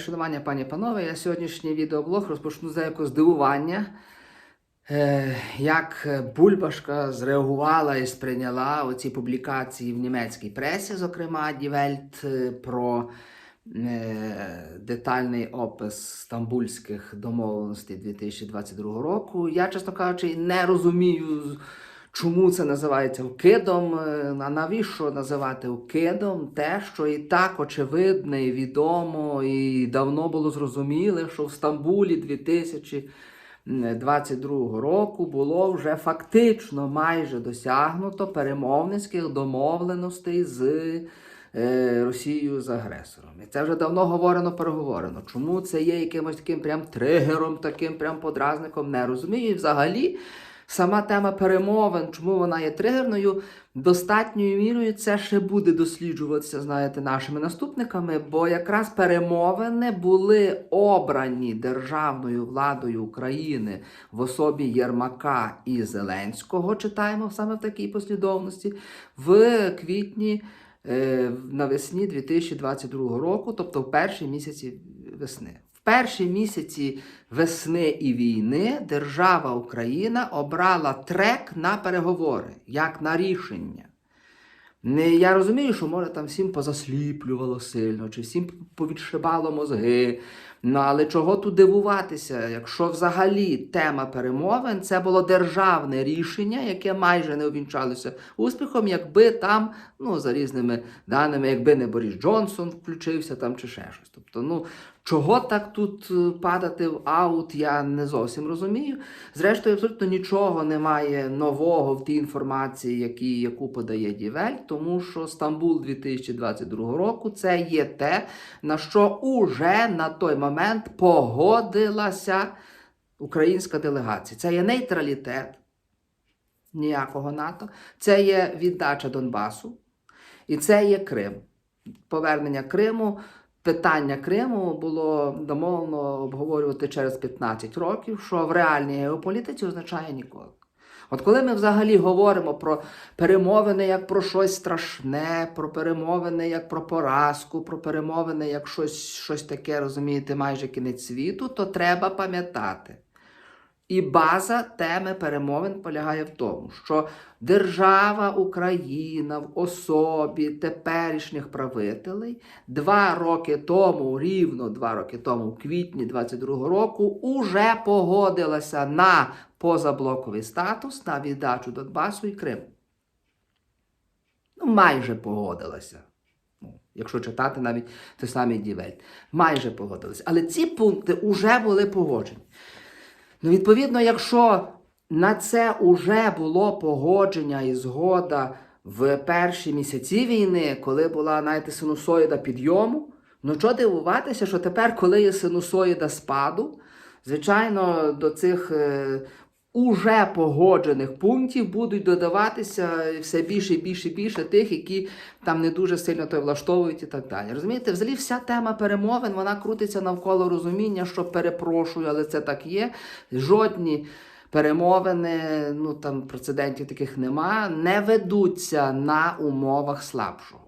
Шанування, пані панове, я сьогоднішній відеоблог розпочну за якогось здивування, е, як Бульбашка зреагувала і сприйняла оці публікації в німецькій пресі, зокрема Die Welt, е, про е, детальний опис стамбульських домовленостей 2022 року. Я, чесно кажучи, не розумію. Чому це називається вкидом? е, А навіщо називати вкидом те, що і так очевидне, і відомо, і давно було зрозуміло, що в Стамбулі 2022 року було вже фактично майже досягнуто перемовницьких домовленостей з е, Росією з агресором. І це вже давно говорено, переговорено. Чому це є якимось таким прям тригером, таким прям подразником, не розумію. І взагалі сама тема перемовин, чому вона є тригерною, достатньою мірою це ще буде досліджуватися, знаєте, нашими наступниками, бо якраз перемовини були обрані державною владою України в особі Єрмака і Зеленського. Читаємо саме в такій послідовності в квітні. е, Навесні 2022 року, тобто в перші місяці весни. В перші місяці весни і війни держава Україна обрала трек на переговори, як на рішення. Я розумію, що може там всім позасліплювало сильно, чи всім повідшибало мозги. Ну але чого тут дивуватися, якщо взагалі тема перемовин це було державне рішення, яке майже не увінчалося успіхом, якби там, ну за різними даними, якби не Борис Джонсон включився там чи ще щось. Тобто, ну чого так тут е, падати в аут, я не зовсім розумію. Зрештою, абсолютно нічого немає нового в тій інформації, які, яку подає Дівель, тому що Стамбул 2022 року це є те, на що уже на той момент погодилася українська делегація. Це є нейтралітет ніякого НАТО, це є віддача Донбасу і це є Крим. Повернення Криму. Питання Криму було домовлено обговорювати через 15 років, що в реальній геополітиці означає ніколи. От коли ми взагалі говоримо про перемовини як про щось страшне, про перемовини як про поразку, про перемовини як щось, щось таке, розумієте, майже кінець світу, то треба пам'ятати. І база теми перемовин полягає в тому, що держава Україна в особі теперішніх правителей два роки тому, рівно два роки тому, в квітні 22 року, уже погодилася на позаблоковий статус на віддачу Донбасу і Криму. Ну, майже погодилася. Ну, якщо читати навіть той самий Дівель. Майже погодилася. Але ці пункти вже були погоджені. Ну, відповідно, якщо на це вже було погодження і згода в перші місяці війни, коли була знаєте, синусоїда підйому, ну що дивуватися, що тепер, коли є синусоїда спаду, звичайно, до цих е, уже погоджених пунктів будуть додаватися все більше і більше і більше тих, які там не дуже сильно то влаштовують і так далі. Розумієте, взагалі вся тема перемовин вона крутиться навколо розуміння, що перепрошую, але це так є. Жодні перемовини, ну там прецедентів таких нема, не ведуться на умовах слабшого.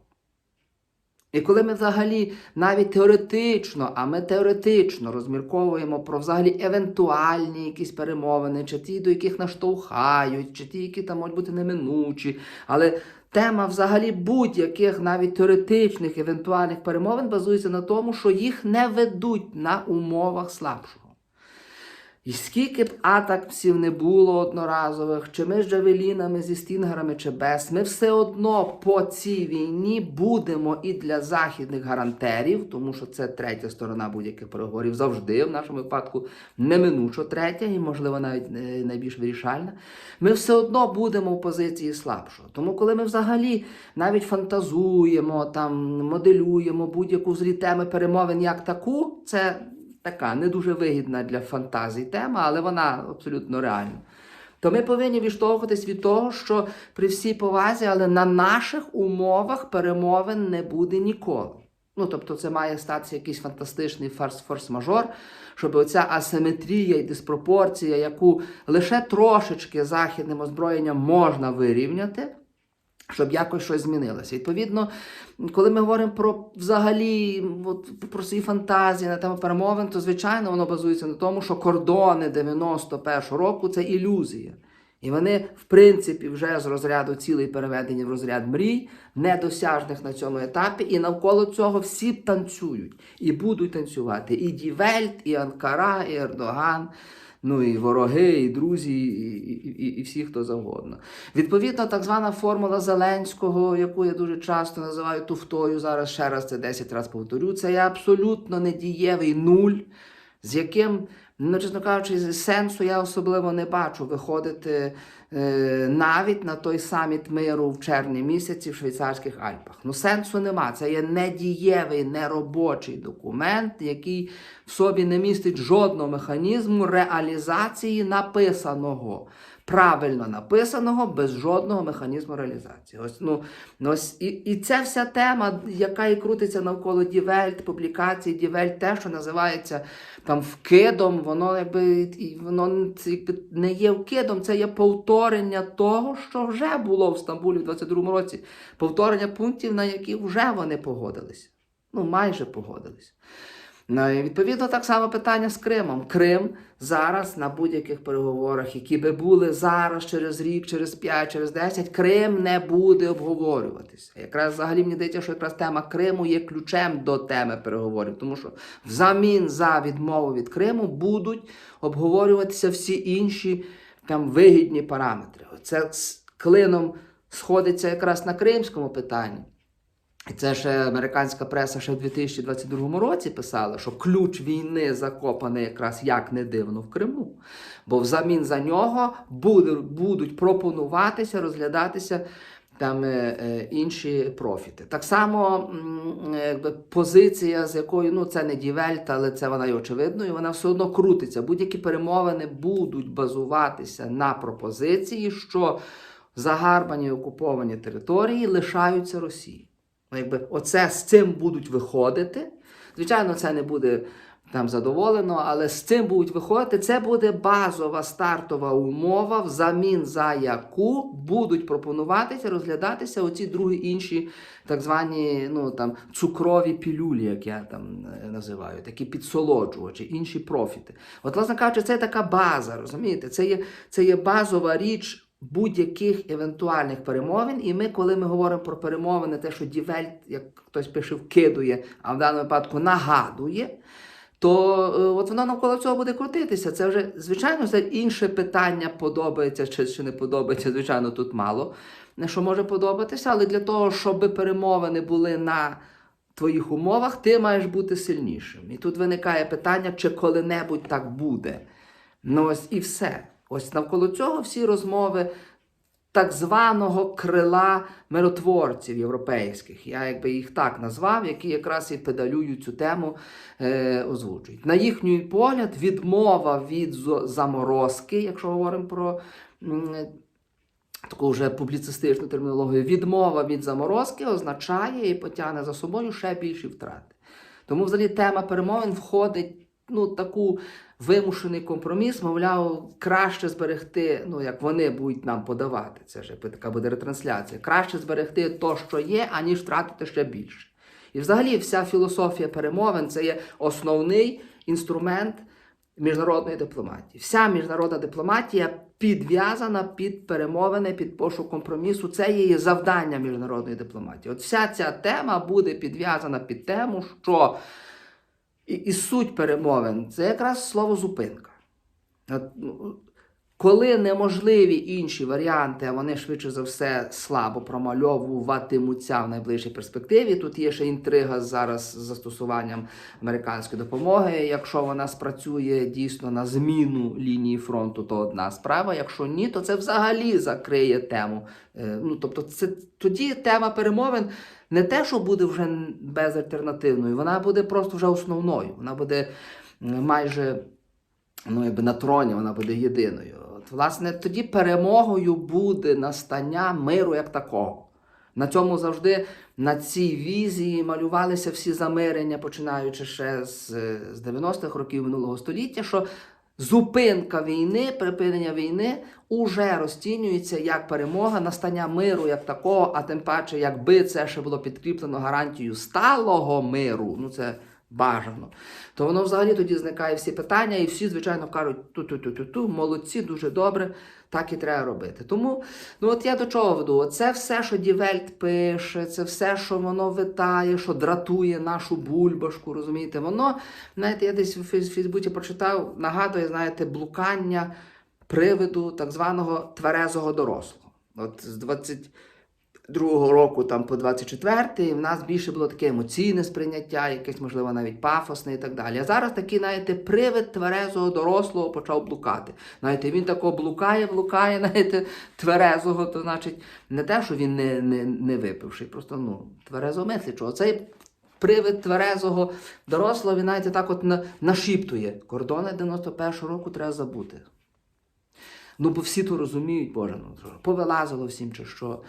І коли ми взагалі навіть теоретично, а ми теоретично розмірковуємо про взагалі евентуальні якісь перемовини, чи ті, до яких наштовхають, чи ті, які там можуть бути неминучі, але тема взагалі будь-яких навіть теоретичних евентуальних перемовин базується на тому, що їх не ведуть на умовах слабшого. І скільки б атаксів не було одноразових, чи ми з джавелінами, зі стінгерами, чи без, ми все одно по цій війні будемо і для західних гарантерів, тому що це третя сторона будь-яких переговорів завжди, в нашому випадку неминучо третя, і, можливо, навіть е, найбільш вирішальна. Ми все одно будемо в позиції слабшого. Тому, коли ми взагалі навіть фантазуємо, там, моделюємо будь-яку злі теми перемовин як таку, це така не дуже вигідна для фантазій тема, але вона абсолютно реальна. То ми повинні відштовхуватись від того, що при всій повазі, але на наших умовах перемовин не буде ніколи. Ну, тобто, це має статися якийсь фантастичний форс-мажор, щоб оця асиметрія і диспропорція, яку лише трошечки західним озброєнням можна вирівняти, щоб якось щось змінилося. Відповідно, коли ми говоримо про взагалі от, про свої фантазії на тему перемовин, то звичайно воно базується на тому, що кордони 91-го року це ілюзія. І вони, в принципі, вже з розряду цілей переведені в розряд мрій, недосяжних на цьому етапі, і навколо цього всі танцюють і будуть танцювати. І Дівельт, і Анкара, і Ердоган. Ну і вороги, і друзі, і, і, і, всі, хто завгодно. Відповідно, так звана формула Зеленського, яку я дуже часто називаю туфтою, зараз ще раз це 10 разів повторю, це є абсолютно недієвий нуль, з яким, ну, чесно кажучи, сенсу я особливо не бачу виходити е, навіть на той саміт миру в червні місяці в Швейцарських Альпах. Ну, сенсу нема. Це є недієвий, неробочий документ, який в собі не містить жодного механізму реалізації написаного. Правильно написаного без жодного механізму реалізації. Ось ну, ось і, і ця вся тема, яка і крутиться навколо Дівельт, публікації Дівельт, те, що називається там вкидом, воно якби воно якби, не є вкидом, це є повторення того, що вже було в Стамбулі в 22-му році. Повторення пунктів, на які вже вони погодилися. Ну, майже погодились. Ну, відповідно, так само питання з Кримом. Крим зараз на будь-яких переговорах, які би були зараз, через рік, через 5, через 10, Крим не буде обговорюватися. Якраз взагалі мені здається, що якраз тема Криму є ключем до теми переговорів, тому що взамін за відмову від Криму будуть обговорюватися всі інші там вигідні параметри. Це клином сходиться якраз на кримському питанні. Це ще американська преса ще в 2022 році писала, що ключ війни закопаний якраз як не дивно в Криму. Бо взамін за нього будуть пропонуватися, розглядатися там е, е, інші профіти. Так само якби, позиція, з якою ну це не дівельт, але це вона є очевидною, вона все одно крутиться. Будь-які перемовини будуть базуватися на пропозиції, що загарбані окуповані території лишаються Росії. Ну, якби оце з цим будуть виходити. Звичайно, це не буде там задоволено, але з цим будуть виходити. Це буде базова стартова умова, взамін за яку будуть пропонуватися, розглядатися оці другі інші так звані ну, там, цукрові пілюлі, як я там е, називаю, такі підсолоджувачі, інші профіти. От, власне кажучи, це така база, розумієте? Це є, це є базова річ будь-яких евентуальних перемовин. І ми, коли ми говоримо про перемовини, те, що Дівельт, як хтось пише, вкидує, а в даному випадку нагадує. То е, от воно навколо цього буде крутитися. Це вже, звичайно, це інше питання, подобається чи, чи не подобається. Звичайно, тут мало що може подобатися, але для того, щоб перемовини були на твоїх умовах, ти маєш бути сильнішим. І тут виникає питання, чи коли-небудь так буде. Ну ось і все. Ось навколо цього всі розмови так званого крила миротворців європейських. Я якби їх так назвав, які якраз і педалюють цю тему, е, озвучують. На їхній погляд, відмова від заморозки, якщо говоримо про. Таку вже публіцистичну термінологію, відмова від заморозки означає і потягне за собою ще більші втрати. Тому, взагалі, тема перемовин входить ну, таку вимушений компроміс, мовляв, краще зберегти, ну як вони будуть нам подавати. Це ж така буде ретрансляція. Краще зберегти то, що є, аніж втратити ще більше. І взагалі вся філософія перемовин це є основний інструмент міжнародної дипломатії. Вся міжнародна дипломатія підв'язана під перемовини, під пошук компромісу. Це є завдання міжнародної дипломатії. От вся ця тема буде підв'язана під тему, що і, і суть перемовин це якраз слово зупинка. Ну, коли неможливі інші варіанти, а вони швидше за все слабо промальовуватимуться в найближчій перспективі. Тут є ще інтрига зараз з застосуванням американської допомоги. Якщо вона спрацює дійсно на зміну лінії фронту, то одна справа. Якщо ні, то це взагалі закриє тему. Е, Ну тобто, це тоді тема перемовин не те, що буде вже безальтернативною, вона буде просто вже основною. Вона буде майже ну, якби на троні, вона буде єдиною. От, власне, тоді перемогою буде настання миру як такого. На цьому завжди на цій візії малювалися всі замирення, починаючи ще з, з 90-х років минулого століття, що зупинка війни, припинення війни уже розцінюється як перемога, настання миру як такого, а тим паче, якби це ще було підкріплено гарантією сталого миру, ну це бажано, то воно взагалі тоді зникає всі питання, і всі, звичайно, кажуть, ту-ту-ту-ту-ту, молодці, дуже добре, так і треба робити. Тому, ну от я до чого веду? Це все, що Дівельт пише, це все, що воно витає, що дратує нашу бульбашку, розумієте, воно, знаєте, я десь в Фейсбуці прочитав, нагадує, знаєте, блукання привиду так званого тверезого дорослого. От з 22-го року там по 24-й в нас більше було таке емоційне сприйняття, якесь, можливо, навіть пафосне і так далі. А зараз такий, знаєте, привид тверезого дорослого почав блукати. Знаєте, він тако блукає, блукає, знаєте, тверезого, то значить не те, що він не, не, не випивший, просто ну, тверезо мислячого. Цей привид тверезого дорослого, він, знаєте, так от на, нашіптує. Кордони 91-го року треба забути. Ну, бо всі то розуміють, Боже, ну, повилазило всім чи що.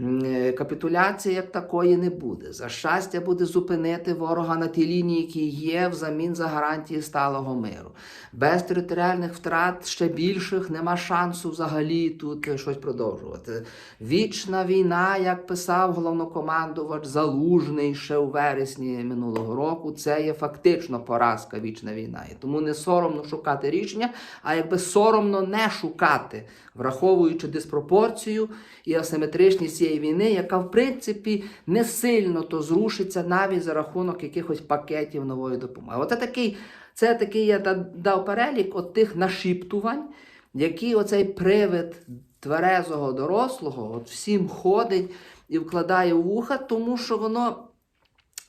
Е, Капітуляції як такої не буде. За щастя буде зупинити ворога на тій лінії, які є, взамін за гарантії сталого миру. Без територіальних втрат ще більших нема шансу взагалі тут е, щось продовжувати. Вічна війна, як писав головнокомандувач Залужний ще у вересні минулого року, це є фактично поразка вічна війна. І тому не соромно шукати рішення, а якби соромно не шукати, враховуючи диспропорцію і асиметричність цієї війни, яка в принципі не сильно то зрушиться навіть за рахунок якихось пакетів нової допомоги. Оце такий, це такий я дав перелік от тих нашіптувань, які оцей привид тверезого дорослого от всім ходить і вкладає в вуха, тому що воно.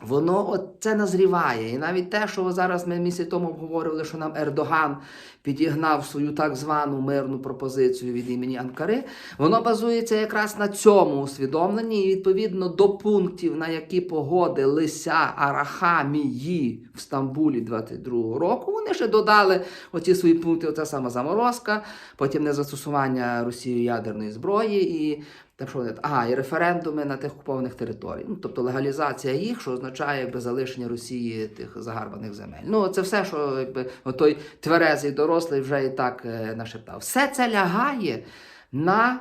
Воно це назріває. І навіть те, що зараз ми місяць тому обговорювали, що нам Ердоган підігнав свою так звану мирну пропозицію від імені Анкари, воно базується якраз на цьому усвідомленні, і відповідно до пунктів, на які погодилися Арахамії в Стамбулі 22-го року, вони ще додали оці свої пункти, оця сама заморозка, потім незастосування Росією ядерної зброї і так що вони ага, і референдуми на тих окупованих територій. Ну, тобто легалізація їх, що означає якби залишення Росії тих загарбаних земель. Ну, це все, що якби той тверезий дорослий вже і так е, нашептав. Все це лягає на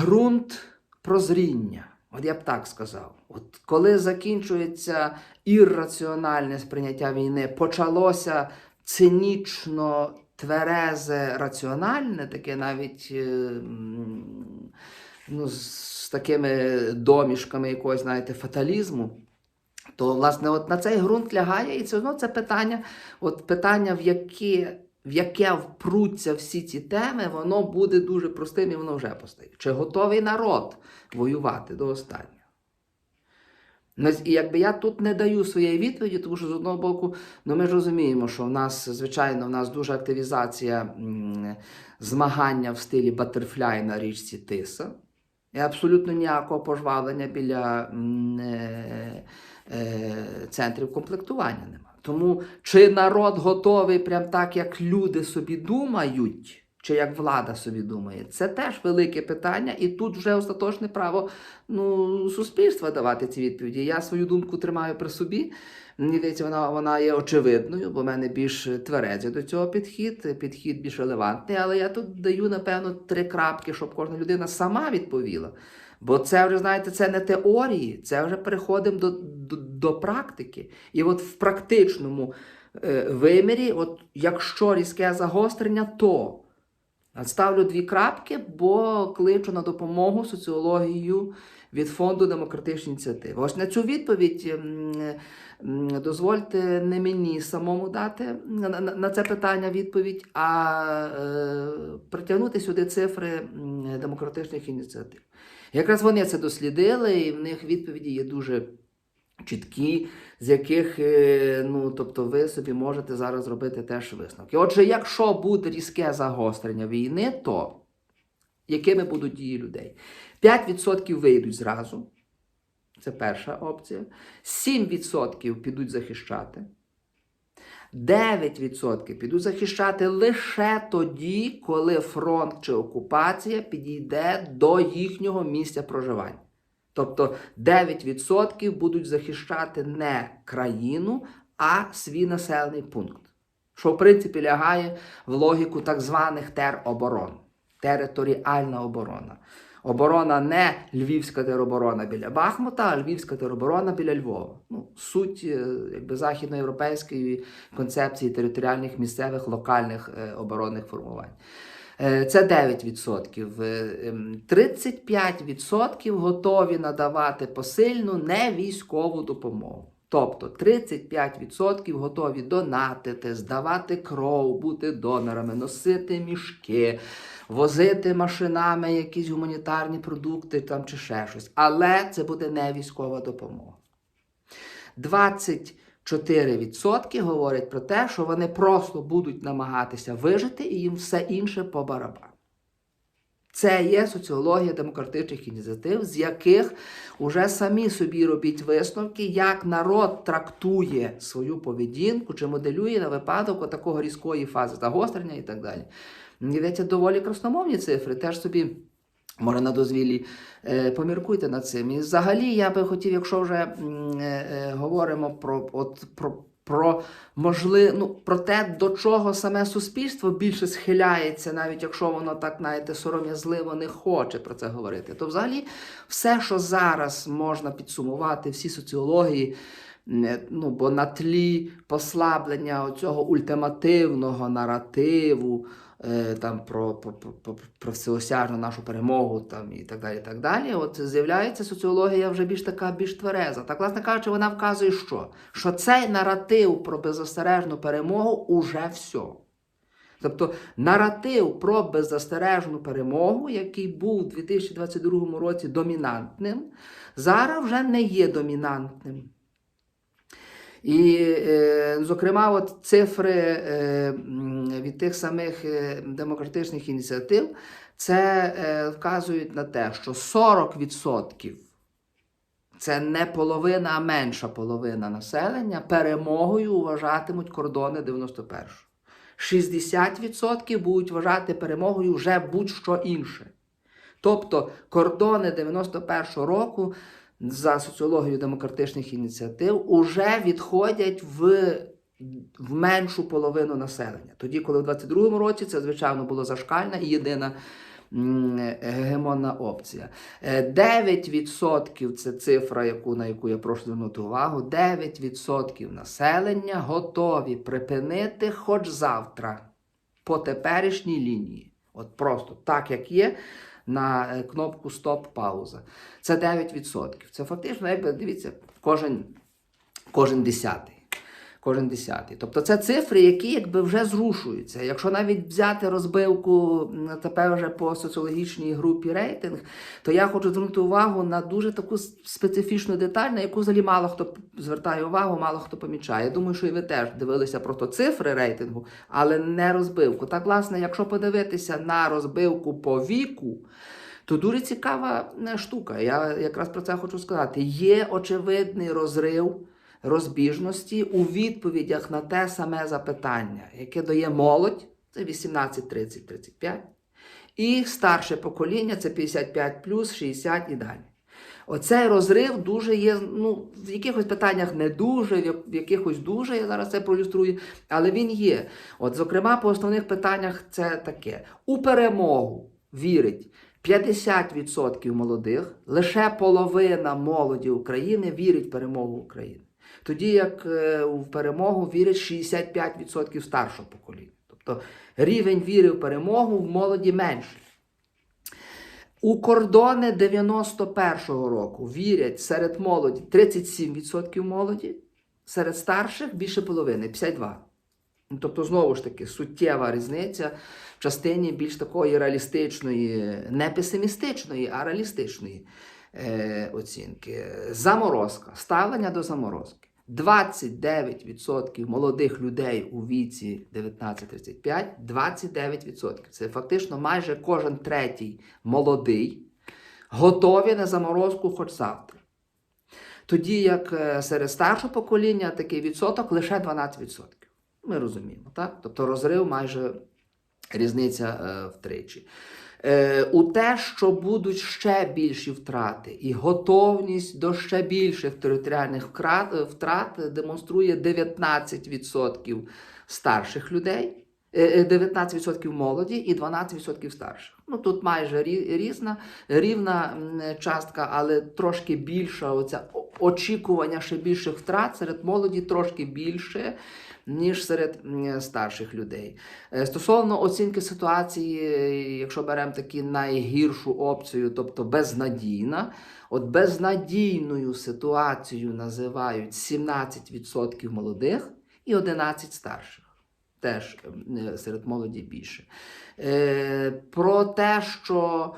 ґрунт прозріння. От я б так сказав. От коли закінчується ірраціональне сприйняття війни, почалося цинічно тверезе раціональне, таке навіть е, ну, з такими домішками якогось, знаєте, фаталізму. То, власне, от на цей ґрунт лягає, і це одно це питання, от питання, в яке, в яке впруться всі ці теми, воно буде дуже простим і воно вже постає. Чи готовий народ воювати до останнього? Ну, І якби я тут не даю своєї відповіді, тому що з одного боку, ну ми ж розуміємо, що в нас, звичайно, в нас дуже активізація змагання в стилі батерфляй на річці Тиса. І абсолютно ніякого пожвавлення біля е, е, центрів комплектування нема. Тому чи народ готовий, прям так, як люди собі думають, чи як влада собі думає, це теж велике питання, і тут вже остаточне право ну, суспільства давати ці відповіді. Я свою думку тримаю при собі. Мені здається, вона, вона є очевидною, бо в мене більш тверезий до цього підхід, підхід більш релевантний, але я тут даю, напевно, три крапки, щоб кожна людина сама відповіла. Бо це вже, знаєте, це не теорії, це вже переходимо до, до, до практики. І от в практичному е, вимірі, от якщо різке загострення, то ставлю дві крапки, бо кличу на допомогу соціологію від фонду демократичні ініціативи. Ось на цю відповідь м, м, дозвольте не мені самому дати на це питання відповідь, а е, притягнути сюди цифри демократичних ініціатив. Якраз вони це дослідили, і в них відповіді є дуже чіткі, з яких е, ну, тобто ви собі можете зараз зробити теж висновки. Отже, якщо буде різке загострення війни, то якими будуть дії людей? 5% вийдуть зразу. Це перша опція. 7% підуть захищати. 9% підуть захищати лише тоді, коли фронт чи окупація підійде до їхнього місця проживання. Тобто 9% будуть захищати не країну, а свій населений пункт. що в принципі лягає в логіку так званих тероборон, територіальна оборона. Оборона не львівська тероборона біля Бахмута, а львівська тероборона біля Львова. Ну, суть е, якби, західноєвропейської концепції територіальних місцевих локальних е, оборонних формувань. Е, Це 9%. Е, ем, 35% готові надавати посильну невійськову допомогу. Тобто 35% готові донатити, здавати кров, бути донорами, носити мішки, возити машинами якісь гуманітарні продукти там чи ще щось. Але це буде не військова допомога. 24% говорять про те, що вони просто будуть намагатися вижити і їм все інше по барабану. Це є соціологія демократичних ініціатив, з яких уже самі собі робіть висновки, як народ трактує свою поведінку чи моделює на випадок такого різкої фази загострення і так далі. Здається, доволі красномовні цифри. Теж собі, може, на дозвіллі е, поміркуйте над цим. І взагалі я би хотів, якщо вже е, е, говоримо про, от, про, про, можли, ну, про те, до чого саме суспільство більше схиляється, навіть якщо воно так, знаєте, сором'язливо не хоче про це говорити, то взагалі все, що зараз можна підсумувати, всі соціології. Ну, бо на тлі послаблення цього ультимативного наративу е, там, про, про, про, про всеосяжну нашу перемогу там, і так далі. так далі, От з'являється соціологія вже більш така, більш твереза. Так, власне кажучи, вона вказує, що? Що цей наратив про беззастережну перемогу уже все. Тобто наратив про беззастережну перемогу, який був у 2022 році домінантним, зараз вже не є домінантним. І, е, зокрема, от цифри е, від тих самих е, демократичних ініціатив це вказують на те, що 40% це не половина, а менша половина населення перемогою вважатимуть кордони 91-го. 60% будуть вважати перемогою вже будь-що інше. Тобто кордони 91-го року за соціологією демократичних ініціатив уже відходять в, в меншу половину населення. Тоді, коли в 22-му році це, звичайно, було зашкальна і єдина гегемонна опція. Е, 9% це цифра, яку, на яку я прошу звернути увагу. 9% населення готові припинити хоч завтра по теперішній лінії. От просто так, як є, на е, кнопку Стоп-пауза. Це 9%. Це фактично, дивіться, кожен, кожен десятий. Кожен десятий. Тобто це цифри, які якби вже зрушуються. Якщо навіть взяти розбивку тепер вже по соціологічній групі рейтинг, то я хочу звернути увагу на дуже таку специфічну деталь, на яку взагалі мало хто звертає увагу, мало хто помічає. Я думаю, що і ви теж дивилися просто цифри рейтингу, але не розбивку. Так, власне, якщо подивитися на розбивку по віку, то дуже цікава е, штука. Я якраз про це хочу сказати. Є очевидний розрив розбіжності у відповідях на те саме запитання, яке дає молодь, це 18, 30, 35, і старше покоління це 55 плюс, 60 і далі. Оцей розрив дуже є, ну, в якихось питаннях не дуже, в якихось дуже, я зараз це проілюструю, але він є. От, зокрема, по основних питаннях це таке: у перемогу вірить 50% молодих, лише половина молоді України вірить в перемогу України. Тоді як е, в перемогу вірять 65% старшого покоління. Тобто рівень віри в перемогу в молоді менший. У кордони 91-го року вірять серед молоді 37% молоді, серед старших більше половини 52%. Ну, Тобто, знову ж таки, суттєва різниця в частині більш такої реалістичної, не песимістичної, а реалістичної е, оцінки. Заморозка, ставлення до заморозки. 29% молодих людей у віці 19-35, 29%. Це фактично майже кожен третій молодий готові на заморозку хоч завтра. Тоді як е, серед старшого покоління такий відсоток лише 12%. Ми розуміємо, так? Тобто розрив майже Різниця е, втричі. Е, у те, що будуть ще більші втрати, і готовність до ще більших територіальних втрат демонструє 19% старших людей, е, е, 19% молоді і 12% старших. Ну тут майже різна, рівна частка, але трошки більша оця очікування ще більших втрат серед молоді трошки більше, ніж серед старших людей. Е, Стосовно оцінки ситуації, якщо беремо таку найгіршу опцію, тобто безнадійна, от безнадійною ситуацію називають 17% молодих і 11% старших. Теж е, серед молоді більше. Е, Про те, що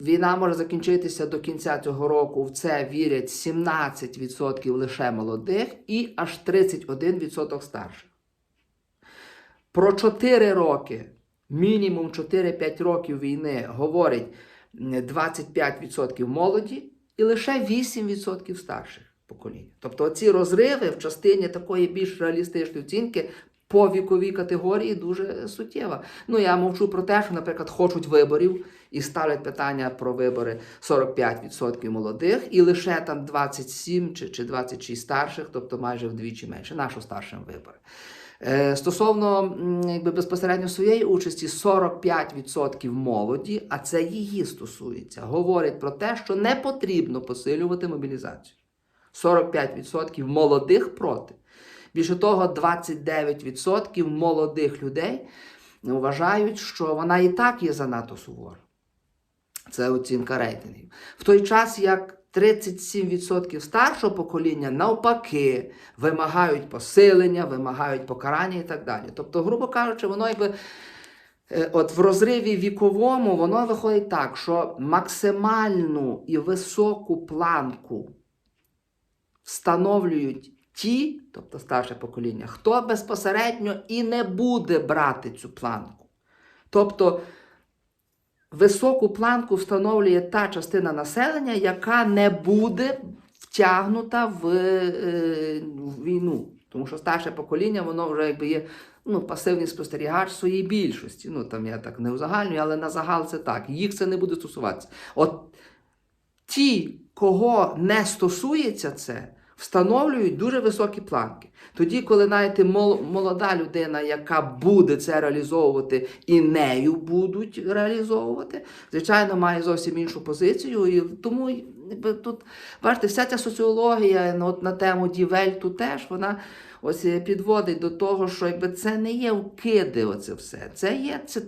війна може закінчитися до кінця цього року, в це вірять 17% лише молодих і аж 31% старших. Про 4 роки, мінімум 4-5 років війни говорить 25% молоді і лише 8% старших поколінь. Тобто ці розриви в частині такої більш реалістичної оцінки по віковій категорії дуже суттєва. Ну я мовчу про те, що, наприклад, хочуть виборів і ставлять питання про вибори 45% молодих і лише там 27 чи, чи 26 старших, тобто майже вдвічі менше. Нащо старшим вибори? Е, Стосовно якби, безпосередньо своєї участі, 45% молоді, а це її стосується, говорять про те, що не потрібно посилювати мобілізацію. 45% молодих проти. Більше того, 29% молодих людей вважають, що вона і так є занадто сувора. Це оцінка рейтингів. В той час, як 37% старшого покоління навпаки вимагають посилення, вимагають покарання і так далі. Тобто, грубо кажучи, воно якби. е, От в розриві віковому воно виходить так, що максимальну і високу планку встановлюють ті, тобто старше покоління, хто безпосередньо і не буде брати цю планку. Тобто високу планку встановлює та частина населення, яка не буде втягнута в, е, в війну. Тому що старше покоління, воно вже якби є ну, пасивний спостерігач своїй більшості. Ну там я так не узагальнюю, але на загал це так. Їх це не буде стосуватися. От ті, кого не стосується це, встановлюють дуже високі планки. Тоді, коли знаєте, молода людина, яка буде це реалізовувати, і нею будуть реалізовувати, звичайно, має зовсім іншу позицію. І тому тут, бачите, вся ця соціологія ну, от, на тему Дівельту теж вона ось е, підводить до того, що якби, це не є вкиди, оце все. Це є це,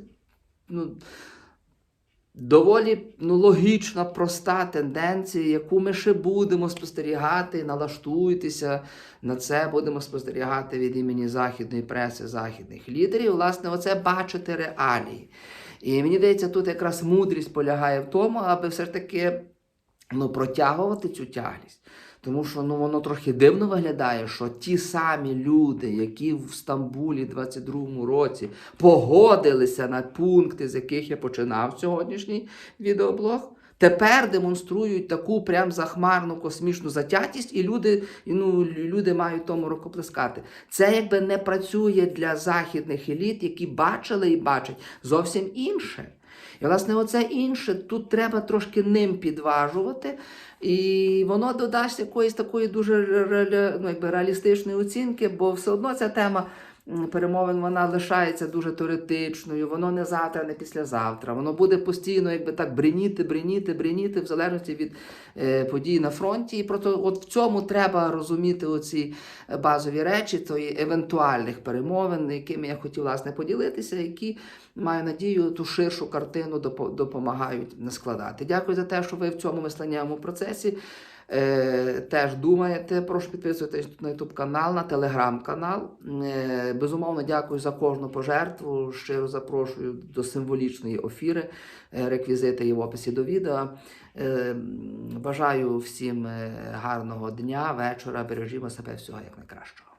ну, доволі ну, логічна, проста тенденція, яку ми ще будемо спостерігати, налаштуйтеся на це, будемо спостерігати від імені західної преси, західних лідерів. Власне, оце бачити реалії. І мені здається, тут якраз мудрість полягає в тому, аби все ж таки ну, протягувати цю тяглість. Тому що ну, воно трохи дивно виглядає, що ті самі люди, які в Стамбулі 22-му році погодилися на пункти, з яких я починав сьогоднішній відеоблог, тепер демонструють таку прям захмарну космічну затятість, і люди, ну, люди мають тому рукоплескати. Це якби не працює для західних еліт, які бачили і бачать зовсім інше. І, власне, оце інше тут треба трошки ним підважувати, і воно додасть якоїсь такої дуже ну, якби реалістичної оцінки, бо все одно ця тема перемовин вона лишається дуже теоретичною, воно не завтра, не післязавтра. Воно буде постійно якби так бреніти, бреніти, бреніти, в залежності від е, подій на фронті. І просто от в цьому треба розуміти оці е, базові речі, тої евентуальних перемовин, якими я хотів власне поділитися, які маю надію, ту ширшу картину допо- допомагають складати. Дякую за те, що ви в цьому мисленнєвому процесі е, теж думаєте. Прошу підписуватись тут на YouTube канал, на телеграм-канал. Е, безумовно, дякую за кожну пожертву. Щиро запрошую до символічної офіри. Е, реквізити є в описі до відео. Е, бажаю всім е, гарного дня, вечора. Бережімо себе всього як найкращого.